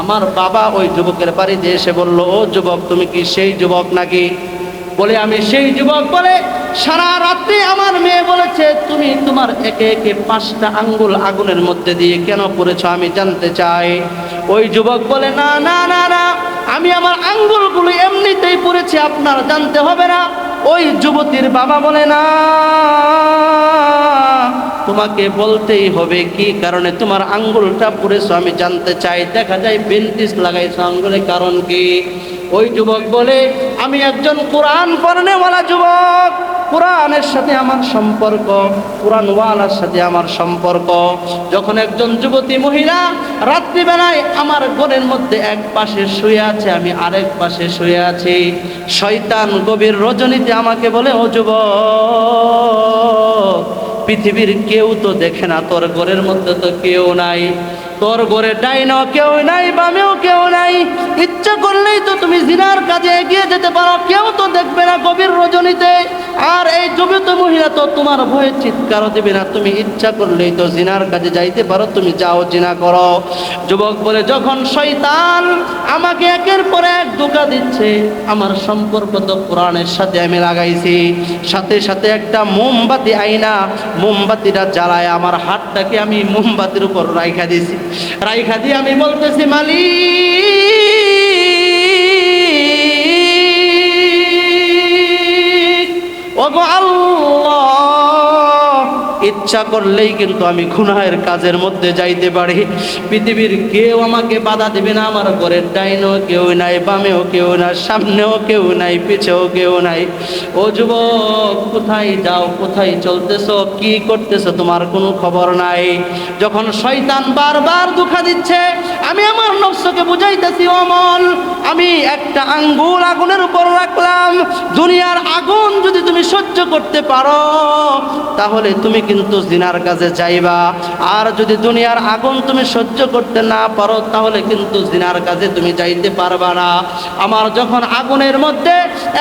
আমার বাবা ওই যুবকের বাড়িতে এসে বলল, ও যুবক, তুমি কি সেই যুবক নাকি? বলে, আমি সেই যুবক বলে সারা রাত্রি আমার মেয়ে বলেছে, তুমি তোমার একে একে পাঁচটা আঙ্গুল আগুনের মধ্যে দিয়ে কেন পড়েছো আমি জানতে চাই। ওই যুবক বলে, না না না না, আমি আমার আঙ্গুলগুলো এমনিতেই পড়েছি, আপনার জানতে হবে না। ওই যুবতীর বাবা বলে, না তোমাকে বলতেই হবে কি কারণে তোমার আঙ্গুলটা পুড়েছো আমি জানতে চাই। দেখা যায় বেন্টিস লাগাইছো আঙ্গুলে, কারণ কি? ওই যুবক বলে, আমি একজন কোরআন পড়নেওয়ালা যুবক। কোরআনের সাথে আমার সম্পর্ক, কোরআনওয়ালার সাথে আমার সম্পর্ক। যখন একজন যুবতী মহিলা রাত্রিবেলায় আমার ঘরের মধ্যে এক পাশে শুয়ে আছে, আমি আরেক পাশে শুয়ে আছি। শয়তান গভীর রজনীতে আমাকে বলে, ও যুবক পৃথিবীর কেউ তো দেখে না তোর ঘরের মধ্যে তো কেউ নাই। তোর ঘরে ডাইনও কেউ নাই, বামেও কেউ নাই। ইচ্ছা করলেই তো তুমি জিনার কাজে এগিয়ে যেতে পারো, কেউ তো দেখবে না গভীর রজনীতে। আর এই যুবিত মহিলা তো তোমার ভয়ে চিৎকারও দেবে না। তুমি ইচ্ছা করলেই তো জিনার কাজে যাইতে পারো, তুমি যাও, জিনা করো। যুবক বলে, যখন শয়তান আমাকে একের পর এক ধোকা দিচ্ছে, আমার সম্পর্ক তো কোরআনের সাথে আমি লাগাইছি। সাথে সাথে একটা মোমবাতি আইনা, মোমবাতিটা জ্বালায়, আমার হাতটাকে আমি মোমবাতির উপর রাইখা দিয়েছি। রাইখা দিয়ে আমি বলতেছি মালিক ওগো আল্লাহ ইচ্ছা করলেই কিন্তু আমি খুনাহের কাজের মধ্যে যাইতে পারি। পৃথিবীর কেউ আমাকে বাধা দেবে না, আমার ঘরের ডাইনও কেউ নাই, বামেও কেউ না, সামনেও কেউ নাই, পিছেও কেউ নাই। ও যুবক, কোথায় যাও, কোথায় চলতেছো, কি করতেছো, তোমার কোনো খবর নাই। যখন শয়তান বারবার দুঃখা দিচ্ছে, আমি আমার নফসকে বুঝাইতেছি, অমল, আমি একটা আঙ্গুল আগুনের উপর রাখলাম। দুনিয়ার আগুন যদি তুমি সহ্য করতে পারো, তাহলে তুমি কিন্তু জিনার কাছে চাইবা আর যদি দুনিয়ার আগুন তুমি সহ্য করতে না পারো, তাহলে কিন্তু দিনার কাছে তুমি যাইতে পারবা না। আমার যখন আগুনের মধ্যে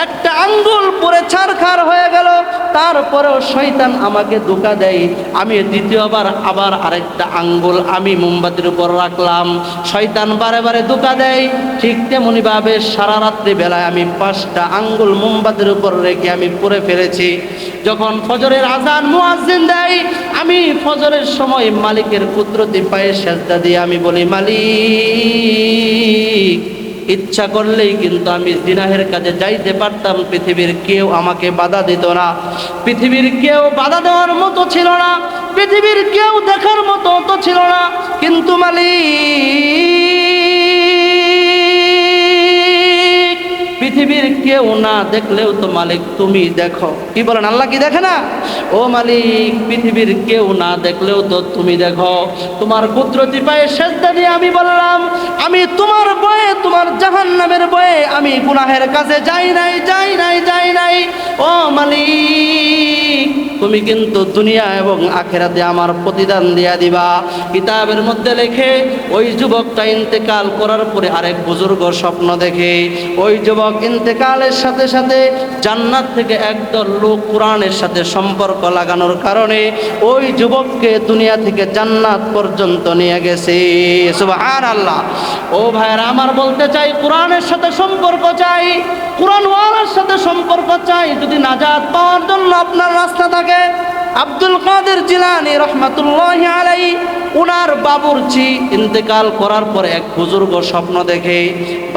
একটা আঙ্গুল পরে ছারখার হয়ে গেল। তারপরেও শয়তান আমাকে ধোকা দেয়। আমি দ্বিতীয়বার আবার আরেকটা আঙ্গুল আমি মোমবাতির উপর রাখলাম। শয়তান বারে বারে ধোকা দেয়। ঠিক তেমনিভাবে সারা রাত্রি বেলায় আমি পাঁচটা আঙ্গুল মোমবাতির উপর রেখে আমি পরে ফেলেছি। যখন ফজরের আজান মুয়াজ্জিন দেয়, আমি ফজরের সময় মালিকের কুদরতি পায়ে সেজদা দিয়ে আমি বলি, মালিক ইচ্ছা করলেই কিন্তু আমি জিনাহের কাজে যাইতে পারতাম, পৃথিবীর কেউ আমাকে বাধা দিত না। পৃথিবীর কেউ বাধা দেওয়ার মতো ছিল না, পৃথিবীর কেউ দেখার মতো তো ছিল না। কিন্তু মালিক পৃথিবীর কেউ না দেখলেও তো মালিক তুমি দেখো। কি বলেন, আল্লাহ কি দেখে না? ও মালিক, পৃথিবীর কেউ না দেখলেও তো তুমি দেখো। তোমার কুদরতি পায়ে সেজদা দিয়ে আমি বললাম, আমি তোমার বয়ে, তোমার জাহান নামের বয়ে আমি গুনাহের কাছে যাই নাই যাই নাই যাই নাই। ও মালিক, তুমি কিন্তু দুনিয়া এবং আখেরাতে আমার প্রতিদান দিয়া দিবা। কিতাবের মধ্যে লেখে, ওই যুবকটা ইন্তেকাল করার পরে আরেক বুজুর্গ স্বপ্ন দেখে, ওই যুবক ইন্তেকালের সাথে সাথে জান্নাত থেকে একদল লোক কোরআনের সাথে সম্পর্ক লাগানোর কারণে ওই যুবককে দুনিয়া থেকে জান্নাত পর্যন্ত নিয়ে গেছে। সুবহান আল্লাহ ও ভাইরা আমার বলতে চাই, কোরআনের সাথে সম্পর্ক চাই, কোরআনওয়ালার সাথে সম্পর্ক চাই। যদি নাজাত পাওয়ার জন্য আপনার রাস্তা থাকে, আব্দুল কাদের জিলানি রহমাতুল্লাহ আলাই উনার বাবুরচি ইন্তেকাল করার পরে এক বুজুর্গ স্বপ্ন দেখে,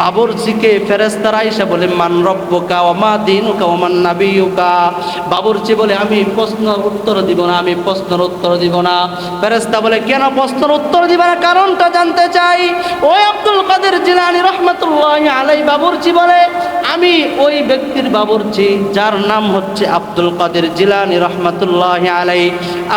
বাবুরচিকে ফেরেস্তারা এসে বলে, মান রব্বকা ওমা দিনুকা ওমান নাবিয়ুকা? বাবুরচি বলে, আমি প্রশ্নের উত্তর দিব না, আমি প্রশ্নের উত্তর দিব না। ফেরেস্তা বলে, কেন প্রশ্নের উত্তর দিব না কারণটা জানতে চাই? ওই আব্দুল কাদের জিলানি রহমাতুল্লাহ আলাই বাবুরচি বলে, আমি ওই ব্যক্তির বাবুরচি, যার নাম হচ্ছে আব্দুল কাদের জিলানি রহমাতুল্লাহ আলাই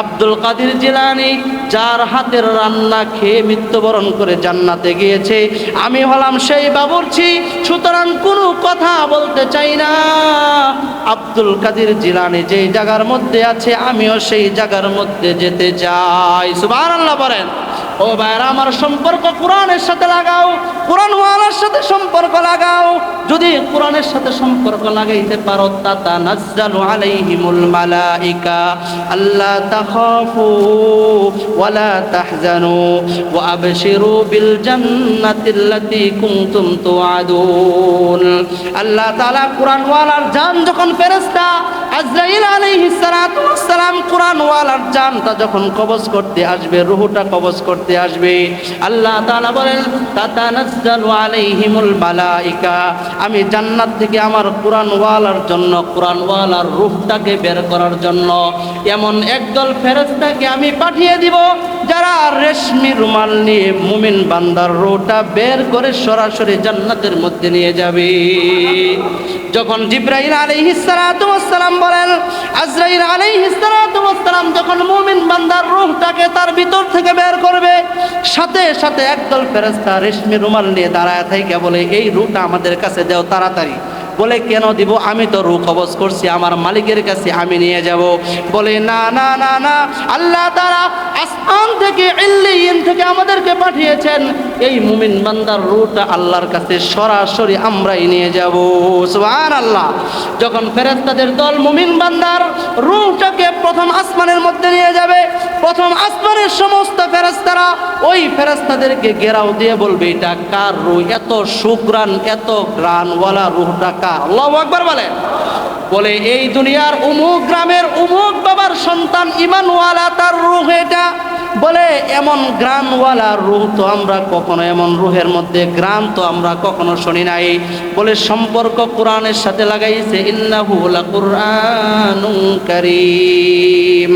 আব্দুল কাদের জিলানি যার হাতের রান্না খেয়ে মৃত্যুবরণ করে জান্নাতে গিয়েছে। আমি হলাম সেই বাবুরচি, সুতরাং কোনো কথা বলতে চাই না। আব্দুল কাদির জিলানি যেই জায়গার মধ্যে আছে, আমিও সেই জায়গার মধ্যে যেতে চাই। সুবাহ আল্লাহ বলেন, ও ভাইরা আমার সম্পর্ক কোরআনের সাথে লাগাও, কোরআনওয়ালার সাথে সম্পর্ক লাগাও। যদি কোরআনের সাথে সম্পর্ক লাগাইতে পারো তাতা নাজ্জালু আলাইহিমুল মালাইকা। আল্লাহ তাখাফু তাহজানু ওয়া আবশিরু বিল জান্নাতিল্লাতী কুনতুম তুআদুন আল্লাহ তাআলা কোরআন ওয়ালার জান যখন ফেরেশতা আজরাইল আলাইহিস সালাতু ওয়াস সালাম কোরআন ওয়ালার জানটা যখন কবজ করতে আসবে, রুহুটা কবজ করতে আসবে, আল্লাহ তাআলা বলেন, তাতানাজ্জালু আলাইহিমুল মালাইকা আমি জান্নাত থেকে আমার কোরআন ওয়ালার জন্য কোরআন ওয়ালার রূহটাকে বের করার জন্য, এমন একদল ফেরেশতাকে আমি পাঠিয়ে দিব যারা রেশমি রুমাল নিয়ে মুমিন বান্দার রোটা বের করে সরাসরি জান্নাতের মধ্যে নিয়ে যাবে। যখন জিব্রাইল আলাইহিস সালাতু ওয়াস সালাম বলেন, আজরাইল আলাইহিস সালাতু ওয়াস সালাম যখন মুমিন বান্দার রুহটাকে তার ভিতর থেকে বের করবে সাথে সাথে একদল ফেরেস্তা রেশমি রুমাল নিয়ে দাঁড়ায় থাকে বলে, এই রূহটা আমাদের কাছে দেও তাড়াতাড়ি। বলে, কেন দিব? আমি তো রু কবজ করছি, আমার মালিকের কাছে আমি নিয়ে যাব। বলে, না না না না, আল্লাহ তারা আসমান থেকে ইল্লিয়িন থেকে আমাদেরকে পাঠিয়েছেন। এই মুমিন বান্দার রুটা আল্লাহর কাছে সরাসরি আমরাই নিয়ে যাব। সুবহান আল্লাহ যখন ফেরেস্তাদের দল মুমিন বান্দার রুটাকে প্রথম আসমানের মধ্যে নিয়ে যাবে, প্রথম আসমানের সমস্ত ফেরেস্তারা ওই ফেরেস্তাদেরকে গেরাও দিয়ে বলবে, এটা কার রুহ? এত সুগ্রান এত গ্রানওয়ালা রুহটা কার? আল্লাহ একবার বলেন বলে, এই দুনিয়ার উমুক গ্রামের উমুক বাবার সন্তান ইমানওয়ালা, তার রুহ এটা? বলে, এমন গ্রামওয়ালা রুহ তো আমরা কখনো, এমন রুহের মধ্যে গ্রাম তো আমরা কখনো শুনি নাই। বলে, সম্পর্ক কোরআনের সাথে লাগাইছে, ইন্নাহু লাকুরআনুন কারীম।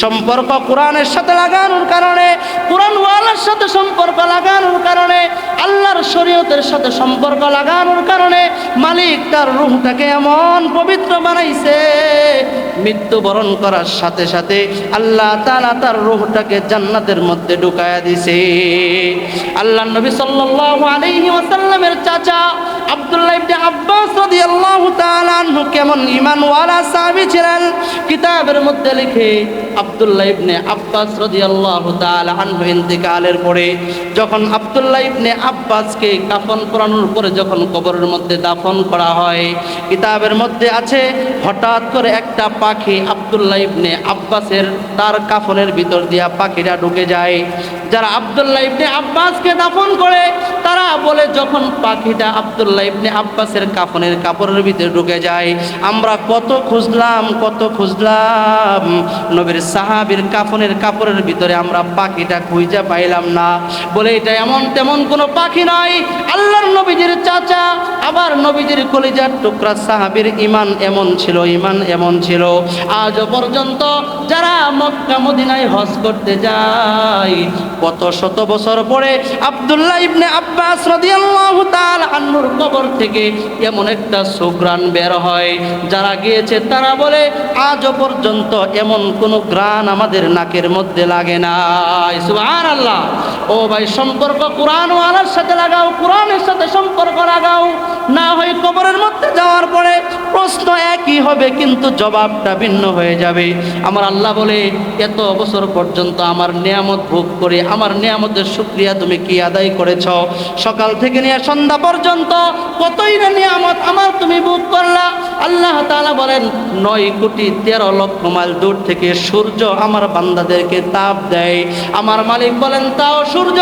সম্পর্ক কোরআনের সাথে লাগানোর কারণে কোরআনওয়ালার সাথে সম্পর্ক লাগানোর কারণে আল্লাহর শরীয়তের সাথে সম্পর্ক লাগানোর কারণে মালিক তার রুহটাকে এমন পবিত্র বানাইছে, মৃত্যুবরণ করার সাথে সাথে আল্লাহ তালা তার রুহটাকে জান্নাতের মধ্যে ঢুকায়া দিছে। আল্লাহ নবী সাল্লাল্লাহু আলাইহি ওয়াসাল্লামের চাচা আব্দুল্লাহ ইবনে আব্বাস রাদিয়াল্লাহু তাআলা আনহু কেমন ঈমানওয়ালা সাহাবী ছিলেন? কিতাবের মধ্যে লিখে আব্দুল্লাহ ইবনে আব্বাস রাদিয়াল্লাহু তাআলা আনহু ইন্তেকালের পরে যখন আব্দুল্লাহ ইবনে আব্বাসকে কাফন পরানোর পরে যখন কবরের মধ্যে দাফন করা হয়, কিতাবের মধ্যে আছে, হঠাৎ করে একটা পাখি আব্দুল্লাহ ইবনে আব্বাসের তার কাফনের ভিতর দিয়া পাখিটা ঢুকে যায়। যারা আব্দুল্লাহ ইবনে আব্বাসকে দাফন করে, তারা বলে যখন পাখিটা আব্দুল্লাহ ইবনে আব্বাসের কাফনের কাপড়ের ভিতরে ঢুকে যায়, আমরা কত খুঁজলাম কত খুঁজলাম। নবীর সাহাবীর কাফনের কাপড়ের ভিতরে আমরা পাখিটা খুঁজে পাইলাম না। বলে এটা এমন তেমন কোনো পাখি আল্লাহর নবীজির চাচা, আবার নবীজির কলিজার টুকরা সাহাবীর ইমান এমন ছিল ইমান এমন ছিল। আজও পর্যন্ত যারা মক্কা, মদিনায় হজ করতে যায় কত শত বছর পরে আব্দুল্লাহ ইবনে আব্বাস রাদিয়াল্লাহু তাআলা আন্নুর কবর থেকে এমন একটা সুগ্রান বের হয়। যারা গিয়েছে, তারা বলে, আজ পর্যন্ত এমন কোনো গ্রান আমাদের নাকের মধ্যে লাগে না সুবহানাল্লাহ। ও ভাই, সম্পর্ক কোরআন ওয়ালার সাথে লাগাও, কোরআনের সাথে সম্পর্ক লাগাও না হয় কবরের মধ্যে যাওয়ার পরে প্রশ্ন একই হবে, কিন্তু জবাবটা ভিন্ন হয়ে যাবে। আমার আল্লাহ বলে, এত বছর পর্যন্ত আমার নিয়ামত ভোগ করে, আমার নিয়ামতের শুক্রিয়া তুমি কি আদায় করেছ? সকাল থেকে নিয়ে সন্ধ্যা পর্যন্ত কতই না নিয়ামত আমার তুমি ভোগ করলা? আল্লাহ তাআলা বলেন, নয় কোটি তেরো লক্ষ মাইল দূর থেকে সূর্য আমার বান্দাদেরকে তাপ দেয়। আমার মালিক বলেন, তাও সূর্য,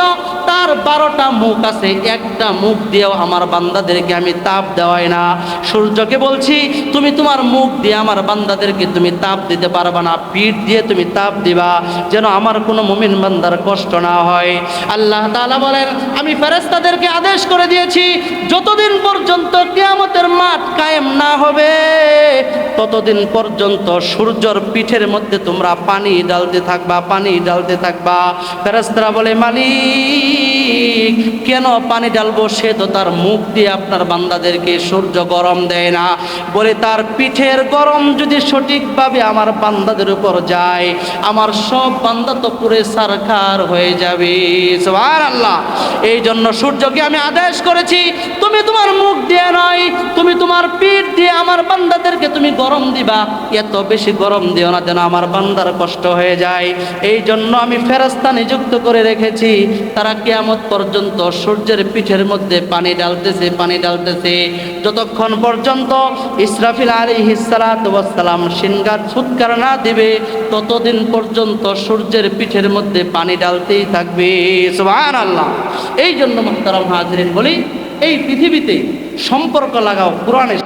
তার বারোটা মুখ আছে, একটা মুখ দিয়েও আমার বান্দাদেরকে আমি তাপ দেওয়াই না। সূর্যকে বলছি, তুমি তোমার মুখ দিয়ে আমার বান্দাদেরকে তুমি তাপ দিতে পারবা না, পিঠ দিয়ে তুমি তাপ দিবা, যেন আমার কোনো মুমিন বান্দার কষ্ট না হয়। আল্লাহ তাআলা বলেন, আমি ফেরেশতাদেরকে আদেশ করে দিয়েছি, যতদিন পর্যন্ত কিয়ামতের মাঠ কায়েম না হবে, ততদিন পর্যন্ত সূর্যর পিঠের মধ্যে তোমরা পানি ডালতে থাকবা, পানি ডালতে থাকবা। ফেরেশতারা বলে, মালিক কেন পানি ডালবো সে তো তার মুখ দিয়ে আপনার বান্দাদেরকে সূর্য গরম দেয় না। বলে তার পিঠের গরম যদি সঠিকভাবে আমার বান্দাদের উপর যায়, আমার সব বান্দা তো পুরে সারকার হয়ে যাবে। আল্লাহ এই জন্য সূর্যকে আমি আদেশ করেছি, তুমি তোমার মুখ দিয়ে নয়, তুমি তোমার পিঠ দিয়ে আমার বান্দাদেরকে তুমি গরম দিবা। এত বেশি গরম দিও না যেন আমার বান্দার কষ্ট হয়ে যায়। এই জন্য আমি ফেরস্তা নিযুক্ত করে রেখেছি। তারা কেয়ামত পর্যন্ত সূর্যের পিঠের মধ্যে পানি ডালতেছে পানি ডালতেছে যতক্ষণ পর্যন্ত ইসরাফিল আলী হিসালাম সিনগার ফুৎকার না দিবে, ততদিন পর্যন্ত সূর্যের পিঠের মধ্যে পানি ডালতেই থাকবে। সুবহান আল্লাহ এই জন্য মোহতারাম হাজরিন বলি, এই পৃথিবীতে সম্পর্ক লাগাও কোরআনের